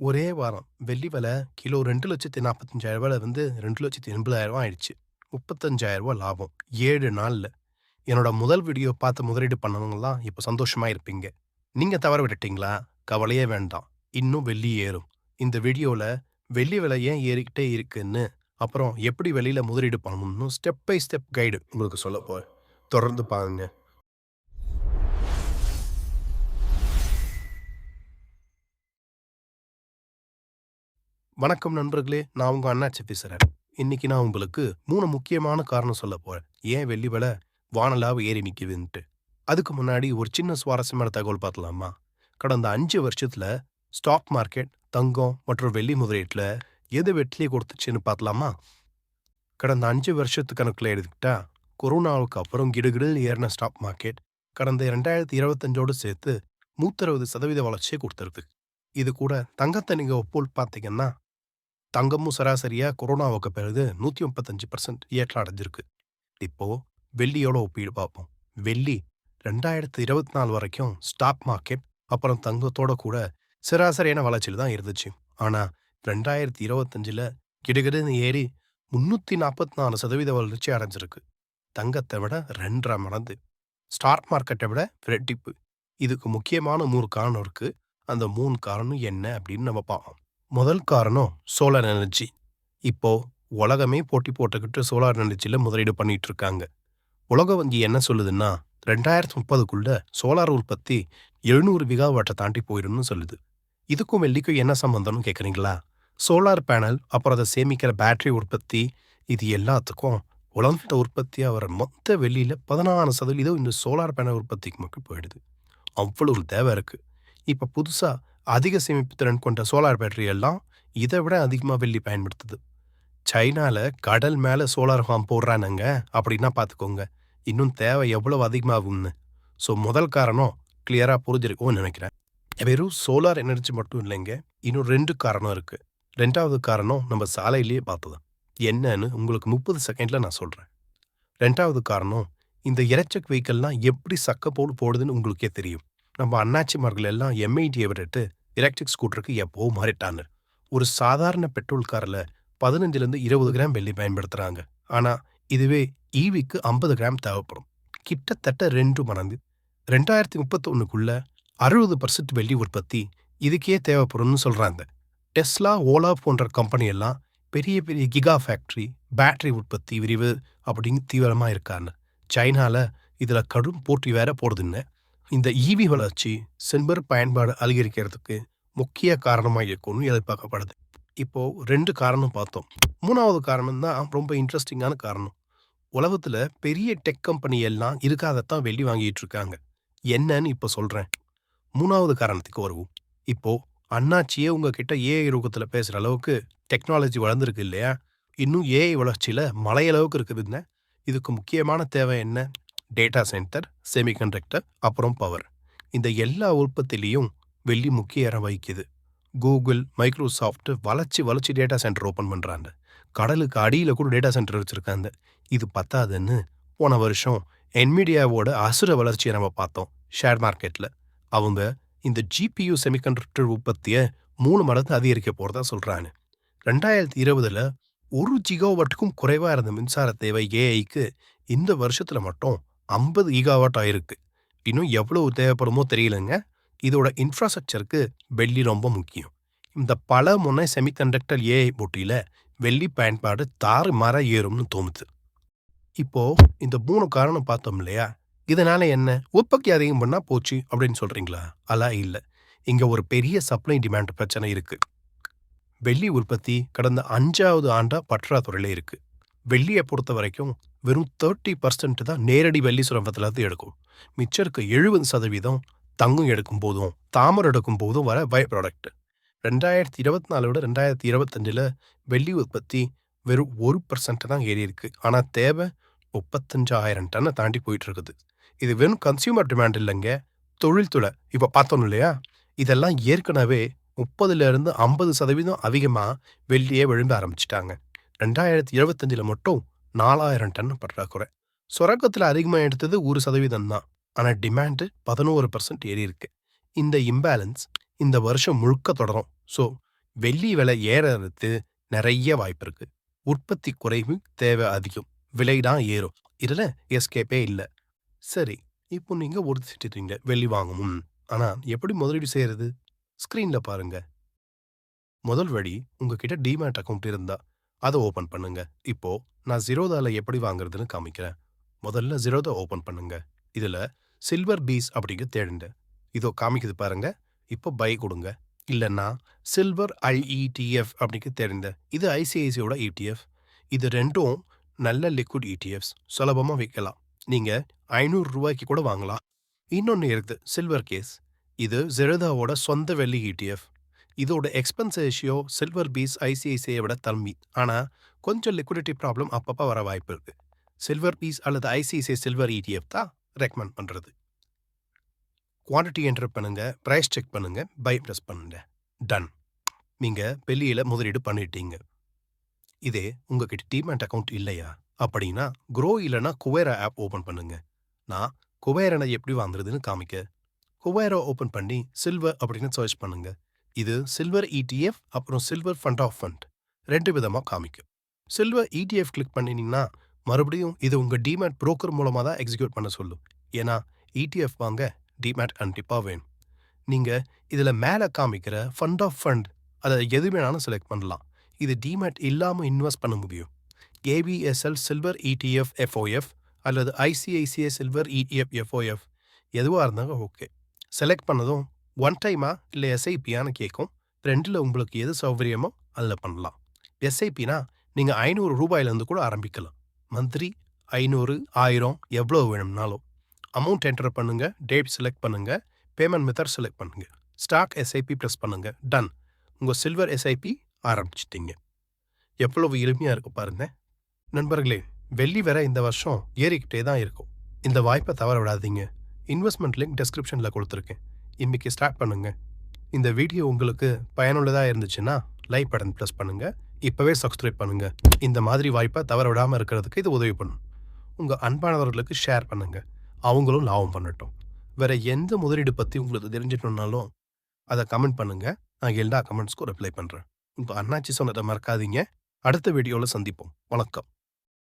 ஒரே வாரம். வெள்ளி விலை கிலோ ரெண்டு லட்சத்தி நாற்பத்தஞ்சாயிரம் ரூபாயில் வந்து ரெண்டு லட்சத்தி எண்பதாயிரம் ஆயிடுச்சு. முப்பத்தஞ்சாயிரம் லாபம். ஏழு நாளில். என்னோட முதல் வீடியோ பார்த்து முதலீடு பண்ணவங்கலாம் இப்போ சந்தோஷமா இருப்பீங்க. நீங்க தவற விட்டுட்டீங்களா? கவலையே வேண்டாம். இன்னும் வெள்ளி ஏறும். இந்த வீடியோல வெள்ளி விலை ஏன் ஏறிக்கிட்டே இருக்குன்னு அப்புறம் எப்படி வெளியில முதலீடு பண்ணணும்னு ஸ்டெப் பை ஸ்டெப் கைடு உங்களுக்கு சொல்ல தொடர்ந்து பாருங்க. வணக்கம் நண்பர்களே நான் உங்க அண்ணாச்சி பேசுறேன். இன்னைக்கு நான் உங்களுக்கு மூணு முக்கியமான காரணம் சொல்ல போறேன். ஏன் வெள்ளி விலை வானலாவை ஏறி நிக்குதுன்ட்டு. அதுக்கு முன்னாடி ஒரு சின்ன சுவாரஸ்யமான தகவல் பார்த்தலாமா கடந்த அஞ்சு வருஷத்துல ஸ்டாக் மார்க்கெட் தங்கம் மற்றும் வெள்ளி முதலீட்டுல எது வெற்றியை கொடுத்துச்சுன்னு பார்த்தலாமா கடந்த அஞ்சு வருஷத்து கணக்குல எடுத்துக்கிட்டா கொரோனாவுக்கு அப்புறம் கிடுகிடில் ஏறின ஸ்டாக் மார்க்கெட் கடந்த இரண்டாயிரத்தி இருபத்தஞ்சோடு சேர்த்து நூத்தறுபது சதவீத வளர்ச்சியை கொடுத்துருக்கு. இது கூட தங்கத்தை நீங்கள் ஒப்போல் பார்த்தீங்கன்னா தங்கமும் சராசரியா கொரோனாவுக்கு பிறகு நூத்தி முப்பத்தஞ்சு பர்சன்ட் ஏற்றம் அடைஞ்சிருக்கு. இப்போ வெள்ளியோட ஒப்பீடு பார்ப்போம். வெள்ளி ரெண்டாயிரத்து இருபத்தி நாலு வரைக்கும் ஸ்டாக் மார்க்கெட் அப்புறம் தங்கத்தோட கூட சராசரியான வளர்ச்சியில் தான் இருந்துச்சு. ஆனா ரெண்டாயிரத்தி இருபத்தஞ்சில் கிடுகிடுன்னு ஏறி முன்னூத்தி நாற்பத்தி நாலு சதவீத வளர்ச்சி அடைஞ்சிருக்கு. தங்கத்தை விட ரெண்டரை மடங்கு. ஸ்டாக் மார்க்கெட்டை விட ரெட்டிப்பு. இதுக்கு முக்கியமான மூணு காரணம் இருக்கு. அந்த மூணு காரணம் என்ன அப்படின்னு நம்ம பார்ப்போம். முதல் காரணம் சோலார் எனர்ஜி இப்போ உலகமே போட்டி போட்டுக்கிட்டு சோலார் எனர்ஜியில் முதலீடு பண்ணிட்டு இருக்காங்க. உலக வங்கி என்ன சொல்லுதுன்னா ரெண்டாயிரத்தி முப்பதுக்குள்ள சோலார் உற்பத்தி எழுநூறு விகாவாட்டை தாண்டி போயிடும்னு சொல்லுது. இதுக்கும் வெள்ளிக்கும் என்ன சம்பந்தம்னு கேட்குறீங்களா சோலார் பேனல் அப்புறம் அதை சேமிக்கிற பேட்டரி உற்பத்தி இது எல்லாத்துக்கும் உலக உற்பத்தி வர மொத்த வெளியில் பதினாறு சதவீதம் இந்த சோலார் பேனல் உற்பத்திக்கு மட்டும் போயிடுது. அவ்வளோ ஒரு தேவை இருக்கு. இப்போ புதுசா அதிக சேமிப்பு திறன் கொண்ட சோலார் பேட்டரி எல்லாம் இதை விட அதிகமாக வெள்ளி பயன்படுத்துது. சைனால கடல் மேல சோலார் ஃபார்ம் போடுறானுங்க அப்படின்னா பார்த்துக்கோங்க இன்னும் தேவை எவ்வளவு அதிகமாகும்னு. ஸோ முதல் காரணம் கிளியரா புரிஞ்சிருக்கும்னு நினைக்கிறேன். வெறும் சோலார் எனர்ஜி மட்டும் இல்லைங்க இன்னும் ரெண்டு காரணம் இருக்கு. ரெண்டாவது காரணம் நம்ம சாலையிலேயே பார்த்தது. என்னன்னு உங்களுக்கு முப்பது செகண்ட்ல நான் சொல்றேன். ரெண்டாவது காரணம் இந்த எலக்ட்ரிக் வெஹிக்கல்லாம் எப்படி சக்க போடு போடுதுன்னு உங்களுக்கே தெரியும். நம்ம அண்ணாச்சிமார்கள் எல்லாம் எம்ஐடியை விட்டுட்டு எலக்ட்ரிக் ஸ்கூட்டருக்கு எப்போ மாறிட்டாங்க. ஒரு சாதாரண பெட்ரோல் காரில் பதினஞ்சுலேருந்து இருபது கிராம் வெள்ளி பயன்படுத்துகிறாங்க ஆனால் இதுவே ஈவிக்கு ஐம்பது கிராம் தேவைப்படும். கிட்டத்தட்ட ரெண்டு மடங்கு. ரெண்டாயிரத்தி முப்பத்தொன்னுக்குள்ள அறுபது பர்சன்ட் வெள்ளி உற்பத்தி இதுக்கே தேவைப்படும்னு சொல்றாங்க. டெஸ்லா ஓலா போன்ற கம்பெனி எல்லாம் பெரிய பெரிய கிகா ஃபேக்டரி பேட்டரி உற்பத்தி விரிவு அப்படின்னு தீவிரமா இருக்காங்க. சைனால இதுல கடும் போட்டி வேற போடுதுன்னு இந்த ஈவி வளர்ச்சி செம்பர் பயன்பாடு அதிகரிக்கிறதுக்கு முக்கிய காரணமா இருக்கும்னு எதிர்பார்க்கப்படுது. இப்போ ரெண்டு காரணம் பார்த்தோம். மூணாவது காரணம் தான் ரொம்ப இன்ட்ரெஸ்டிங்கான காரணம். உலகத்துல பெரிய டெக் கம்பெனி எல்லாம் இருக்காதத்தான் வெள்ளி வாங்கிட்டு இருக்காங்க. என்னன்னு இப்போ சொல்றேன். மூணாவது காரணத்துக்கு வருவோம். இப்போ அண்ணாச்சியே உங்ககிட்ட ஏஐ ரூபத்தில் பேசுகிற அளவுக்கு டெக்னாலஜி வளர்ந்துருக்கு இல்லையா? இன்னும் ஏஐ வளர்ச்சியில மலையளவுக்கு இருக்குதுன்னு இதுக்கு முக்கியமான தேவை என்ன? டேட்டா சென்டர் செமிகண்டக்டர் அப்புறம் பவர். இந்த எல்லா உற்பத்திலையும் வெள்ளி முக்கிய இடம் வகிக்குது. கூகுள் மைக்ரோசாஃப்ட் வளர்ச்சி வளர்ச்சி டேட்டா சென்டர் ஓப்பன் பண்றாங்க. கடலுக்கு அடியில கூட டேட்டா சென்டர் வச்சிருக்காங்க. இது பத்தாதுன்னு போன வருஷம் என்மீடியாவோட அசுர வளர்ச்சியை நம்ம பார்த்தோம் ஷேர் மார்க்கெட்ல. அவங்க இந்த ஜிபியு செமிகண்டக்டர் உற்பத்தியை மூணு மடங்கு அதிகரிக்க போறதா சொல்கிறாங்க ரெண்டாயிரத்தி இருபதில் ஒரு ஜிகோவட்டுக்கும் குறைவா இருந்த மின்சார தேவை ஏஐக்கு இந்த வருஷத்துல மட்டும் ஐம்பது ஈகாவாட் ஆயிருக்கு. இன்னும் எவ்வளவு தேவைப்படுமோ தெரியலங்க. இதோட இன்ஃப்ராஸ்ட்ரக்சருக்கு வெள்ளி ரொம்ப முக்கியம். இந்த பல முனை செமிகண்டக்டர் ஏஐ போட்டியில வெள்ளி பயன்பாடு தாறு மர ஏறும்னு தோணுது. இப்போ இந்த மூணு காரணம் பார்த்தோம் இல்லையா? இதனால என்ன? உற்பத்தி அதிகம் பண்ணா போச்சு அப்படின்னு சொல்றீங்களா? அலா இல்ல. இங்க ஒரு பெரிய சப்ளை டிமாண்ட் பிரச்சனை இருக்கு. வெள்ளி உற்பத்தி கடந்த அஞ்சாவது ஆண்டா பற்றாத்துறையில இருக்கு. வெள்ளியை பொறுத்த வரைக்கும் வெறும் தேர்ட்டி பர்சன்ட் தான் நேரடி வெள்ளி சுரங்கத்திலிருந்து எடுக்கும். மிச்சம் இருக்க எழுபது சதவீதம் தங்கம் எடுக்கும் போதும் தாமரை எடுக்கும் போதும் வர பை ப்ராடக்ட் ரெண்டாயிரத்தி இருபத்தி நாலு விட ரெண்டாயிரத்தி இருபத்தஞ்சில் வெள்ளி உற்பத்தி வெறும் ஒரு பர்சன்ட் தான் ஏறி இருக்கு. தேவை முப்பத்தஞ்சாயிரம் டன்னை தாண்டி போயிட்டு இருக்குது இது வெறும் கன்சியூமர் டிமாண்ட் இல்லைங்க தொழில்துறை. இப்போ பார்த்தோம் இல்லையா? இதெல்லாம் ஏற்கனவே முப்பதுலேருந்து ஐம்பது சதவீதம் அதிகமாக வெள்ளியே விழும்ப ஆரம்பிச்சிட்டாங்க. ரெண்டாயிரத்தி இருபத்தஞ்சில் மட்டும் நாலாயிரம் டன் பற்றாக்குறை. சுரக்கத்தில் அதிகமா எடுத்தது ஒரு சதவீதம் தான். ஆனா டிமாண்டு பதினோரு பர்சன்ட் ஏறி இருக்கு. இந்த இம்பேலன்ஸ் இந்த வருஷம் முழுக்க தொடரும். ஸோ வெள்ளி விலை ஏறதுக்கு நிறைய வாய்ப்பு இருக்கு. உற்பத்தி குறைவு தேவை அதிகம். விலை தான் ஏறும். இதுல எஸ்கேப்பே இல்ல. சரி இப்போ நீங்க ஒதுச்சிட்டீங்க வெள்ளி வாங்கணும் ஆனா எப்படி முதலீடு செய்யறது? ஸ்க்ரீனில் பாருங்க. முதல் வழி உங்ககிட்ட டிமேட் அக்கவுண்ட் இருந்தா. அதை ஓபன் பண்ணுங்க. இப்போ நான் ஜீரோதால எப்படி வாங்குறதுன்னு காமிக்கிறேன். முதல்ல ஜீரோதா ஓபன் பண்ணுங்க. இதுல சில்வர் பீஸ் அப்படிங்க தேடுங்க. இதோ காமிக்குது பாருங்க. இப்போ பை கொடுங்க. இல்லைன்னா சில்வர் ஐஇடிஎஃப் அப்படிங்க தெரிந்த இது ஐசிஐசியோட இடிஎஃப் இது ரெண்டும் நல்ல லிக்விட் இடிஎஃப்ஸ் சுலபமா விற்கலாம் நீங்க ஐநூறு ரூபாய்க்கு கூட வாங்கலாம். இன்னொன்று இருக்குது சில்வர் கேஸ். இது ஜெரதாவோட சொந்த வெள்ளி இடிஎஃப் இதோட expense ratio silver BeES ICICI விட தம்மி ஆனால் கொஞ்சம் லிக்விடிட்டி ப்ராப்ளம் அப்பப்போ வர வாய்ப்பு இருக்கு. சில்வர் பீஸ் அல்லது ஐசிஐசிஐ சில்வர் இடிஎஃப் தான் ரெக்கமெண்ட் பண்ணுறது குவான்டிட்டி என்டர் பண்ணுங்க ப்ரைஸ் செக் பண்ணுங்க பை ப்ரெஸ் பண்ணுங்க. டன் நீங்க வெளியில முதலீடு பண்ணிட்டீங்க. இதே உங்ககிட்ட டீமேட் அக்கவுண்ட் இல்லையா? அப்படின்னா க்ரோ இல்லைன்னா குவேரா ஆப் ஓபன் பண்ணுங்க. நான் குவேரனை எப்படி வாங்குறதுன்னு காமிக்க. குவேரா ஓப்பன் பண்ணி சில்வர் அப்படின்னு சர்ச் பண்ணுங்க. இது சில்வர் இடிஎஃப் அப்புறம் சில்வர் ஃபண்ட் ஆஃப் ஃபண்ட் ரெண்டு விதமா காமிக்கும். சில்வர் இடிஎஃப் கிளிக் பண்ணினீங்கன்னா மறுபடியும் இது உங்க டிமேட் புரோக்கர் மூலமா தான் எக்ஸிக்யூட் பண்ண சொல்லும். ஏன்னா இடிஎஃப் வாங்க டிமேட் கண்டிப்பா வேணும். நீங்க இதுல மேல காமிக்கிற ஃபண்ட் ஆஃப் ஃபண்ட் அதை எது வேணாலும் செலக்ட் பண்ணலாம். இது டிமேட் இல்லாம இன்வெஸ்ட் பண்ண முடியும். ஏபிஎஸ்எல் சில்வர் இடிஎஃப் எஃப்ஓஎஃப் அல்லது ஐசிஐசிஐ சில்வர் இடிஎஃப் எஃப்ஓஎஃப் எதுவாக இருந்தாலும் ஓகே செலக்ட் பண்ணதும் ஒன் டைமா இல்லை எஸ்ஐபியான்னு கேட்கும் ரெண்டில் உங்களுக்கு எது சௌகரியமோ அதில் பண்ணலாம். எஸ்ஐபினா நீங்கள் ஐநூறு ரூபாயிலேருந்து கூட ஆரம்பிக்கலாம். மந்த்லி ஐநூறு ஆயிரம் எவ்வளோ வேணும்னாலும். அமௌண்ட் என்டர் பண்ணுங்க டேட் செலக்ட் பண்ணுங்க பேமெண்ட் மெத்தட் செலக்ட் பண்ணுங்க. ஸ்டாக் எஸ்ஐபி ப்ரெஸ் பண்ணுங்க. டன் உங்கள் சில்வர் எஸ்ஐபி ஆரம்பிச்சிட்டீங்க. எவ்வளவு எளிமையாக இருக்கு பாருங்க. நண்பர்களே வெள்ளி வர இந்த வருஷம் ஏறிக்கிட்டே தான் இருக்கும். இந்த வாய்ப்பை தவற விடாதீங்க. இன்வெஸ்ட்மெண்ட் லிங்க் டிஸ்கிரிப்ஷனில் கொடுத்துருக்கேன். இன்னைக்கு ஸ்டார்ட் பண்ணுங்க. இந்த வீடியோ உங்களுக்கு பயனுள்ளதாக இருந்துச்சுன்னா லைக் பட்டன் ப்ரெஸ் பண்ணுங்க. இப்போவே சப்ஸ்கிரைப் பண்ணுங்க. இந்த மாதிரி வாய்ப்பை தவற விடாமல் இருக்கிறதுக்கு இது உதவி பண்ணும். உங்கள் அன்பானவர்களுக்கு ஷேர் பண்ணுங்க. அவங்களும் லாபம் பண்ணட்டும். வேற எந்த முதலீடு பற்றி உங்களுக்கு தெரிஞ்சிட்டோம்னாலும் அதை கமெண்ட் பண்ணுங்க. நான் எல்லா கமெண்ட்ஸ்க்கும் ரிப்ளை பண்ணுறேன் உங்கள் அண்ணாச்சி சொன்னதை மறக்காதீங்க. அடுத்த வீடியோவில் சந்திப்போம். வணக்கம்.